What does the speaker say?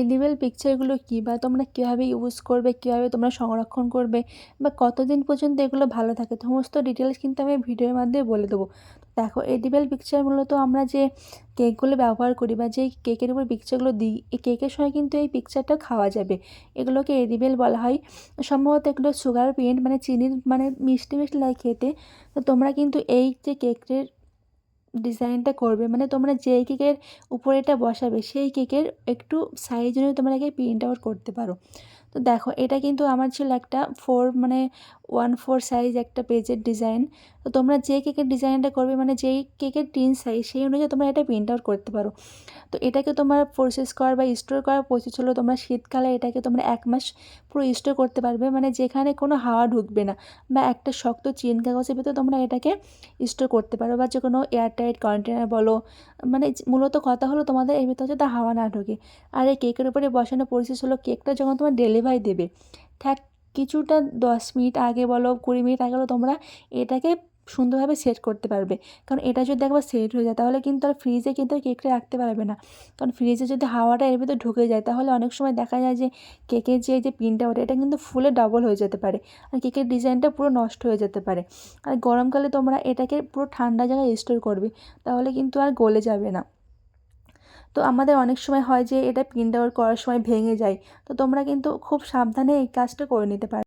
Edible পিকচারগুলো কী বা তোমরা কীভাবে ইউজ করবে, কীভাবে তোমরা সংরক্ষণ করবে বা কতদিন পর্যন্ত এগুলো ভালো থাকে, সমস্ত ডিটেলস কিন্তু আমি ভিডিওর মাধ্যমে বলে দেবো। দেখো এডিবেল পিকচার মূলত আমরা যে কেকগুলো ব্যবহার করি বা যেই কেকের উপর পিকচারগুলো দিই, এই কেকের সময় কিন্তু এই পিকচারটা খাওয়া যাবে। এগুলোকে এডিবেল বলা হয়। সম্ভবত এগুলো সুগার পেন্ট মানে চিনির মানে মিষ্টি মিষ্টি লাগে খেতে। তো তোমরা কিন্তু এই যে কেকের ডিজাইনটা করবে। মানে তোমরা যেই কেকের উপরে এটা বসাবে, সেই কেকের একটু সাইজ অনুযায়ী তোমরা একে প্রিন্ট আউট করতে পারো। তো দেখো, এটা কিন্তু আমার ছিল একটা ফোর মানে ওয়ান ফোর সাইজ একটা পেজের ডিজাইন তো তোমরা যে কেকের ডিজাইনটা করবে মানে যেই কেকের টিন সাইজ সেই অনুযায়ী তোমরা এটা প্রিন্ট আউট করতে পারো। তো এটাকে তোমার প্রসেস করার বা স্টোর করার প্রসেস হলো তোমরা শীতকালে এটাকে তোমরা এক মাস পুরো স্টোর করতে পারবে মানে যেখানে কোনো হাওয়া ঢুকবে না বা একটা শক্ত চিন কাগজের ভেতরে তোমরা এটাকে স্টোর করতে পারো বা যে কোনো এয়ারটাইট কন্টেনার বলো মানে মূলত কথা হলো তোমাদের এর ভিতরে তো হাওয়া না ঢোকে। আর এই কেকের উপরে বসানো পরিশেষ হলো কেকটা যখন তোমার ডেলিভারি দেবে। থাক, কিছুটা দশ মিনিট আগে বলো, কুড়ি মিনিট আগে বলো, তোমরা এটাকে সুন্দরভাবে সেট করতে পারবে। কারণ এটা যদি একবার সেট হয়ে যায়, তাহলে কিন্তু আর ফ্রিজে কিন্তু কেকটা রাখতে পারবে না। কারণ ফ্রিজে যদি হাওয়াটা এর ভিতরে ঢুকে যায়, তাহলে অনেক সময় দেখা যায় যে কেকের যে যে পিনটা ওঠে এটা কিন্তু ফুলে ডবল হয়ে যেতে পারে। আর কেকের ডিজাইনটা পুরো নষ্ট হয়ে যেতে পারে। আর গরমকালে তোমরা এটাকে পুরো ঠান্ডা জায়গায় স্টোর করবে, তাহলে কিন্তু আর গলে যাবে না। তো আমাদের অনেক সময় হয় যে, এটা প্রিন্ট আউট করার সময় ভেঙে যায়। তো তোমরা কিন্তু খুব সাবধানে এই কাজটা করে নিতে পারো